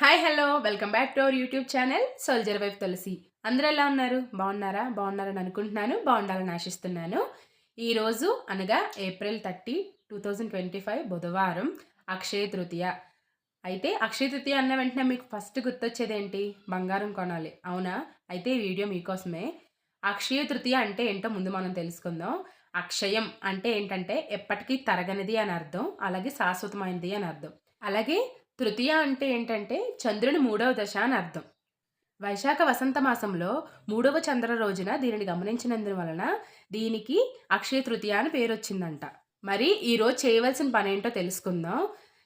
Hi hello. Welcome back to our YouTube channel soldier wife Tulasi. అందరూ ఎలా ఉన్నారు? బాగున్నారా? బాగున్నారని అనుకుంటున్నాను. బాగుండాలని ఆశిస్తున్నాను. ఈరోజు అనగా April thirty two thousand twenty five బుధవారం అక్షయ తృతీయ. అయితే అక్షయ తృతీయ అన్న వెంటనే మీకు ఫస్ట్ గుర్తొచ్చేది ఏంటి బంగారం కొనాలి. అవునా? అయితే ఈ వీడియో మీకోసమే. అక్షయ తృతీయ అంటే ఏంటో ముందు మనం తెలుసుకుందాం. అక్షయం అంటే ఏంటంటే ఎప్పటికీ తరగనిది అని అర్థం అలాగే శాశ్వతమైనది అని అర్థం. అలాగే తృతీయ అంటే ఏంటంటే చంద్రుని మూడవ దశ అని అర్థం. వైశాఖ వసంత మాసంలో మూడవ చంద్ర రోజున దీనిని గమనించినందు వలన దీనికి అక్షయ తృతీయ అని పేరు వచ్చిందంట. మరి ఈరోజు చేయవలసిన పని ఏంటో తెలుసుకుందాం.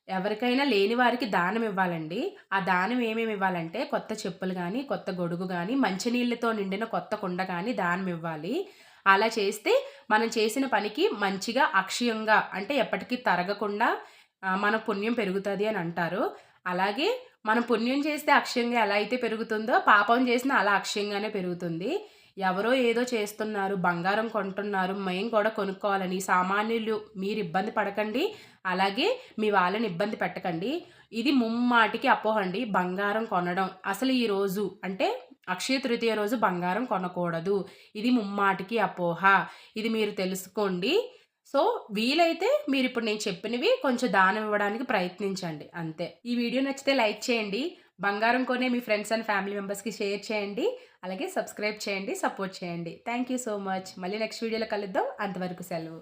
ఎవరికైనా లేని వారికి దానం ఇవ్వాలండి. ఆ దానం ఏమేమి ఇవ్వాలంటే కొత్త చెప్పులు కానీ కొత్త గొడుగు కానీ మంచినీళ్ళతో నిండిన కొత్త కుండ కానీ దానం ఇవ్వాలి. అలా చేస్తే మనం చేసిన పనికి మంచిగా అక్షయంగా అంటే ఎప్పటికీ తరగకుండా మన పుణ్యం పెరుగుతుంది అని అంటారు. అలాగే మనం పుణ్యం చేస్తే అక్షయంగా ఎలా అయితే పెరుగుతుందో పాపం చేసినా అలా అక్షయంగానే పెరుగుతుంది. ఎవరో ఏదో చేస్తున్నారు బంగారం కొంటున్నారు మేము కూడా కొనుక్కోవాలని సామాన్యులు మీరు ఇబ్బంది పడకండి అలాగే మీ వాళ్ళని ఇబ్బంది పెట్టకండి. ఇది ముమ్మాటికి అపోహండి బంగారం కొనడం. అసలు ఈ రోజు అంటే అక్షయ తృతీయ రోజు బంగారం కొనకూడదు. ఇది ముమ్మాటికి అపోహ. ఇది మీరు తెలుసుకోండి. సో వీలైతే మీరు ఇప్పుడు నేను చెప్పినవి కొంచెం దానం ఇవ్వడానికి ప్రయత్నించండి. అంతే. ఈ వీడియో నచ్చితే లైక్ చేయండి. బంగారం కొనే మీ ఫ్రెండ్స్ అండ్ ఫ్యామిలీ మెంబర్స్కి షేర్ చేయండి. అలాగే సబ్స్క్రైబ్ చేయండి సపోర్ట్ చేయండి. Thank you so much. మళ్ళీ నెక్స్ట్ వీడియోలో కలుద్దాం. అంతవరకు సెలవు.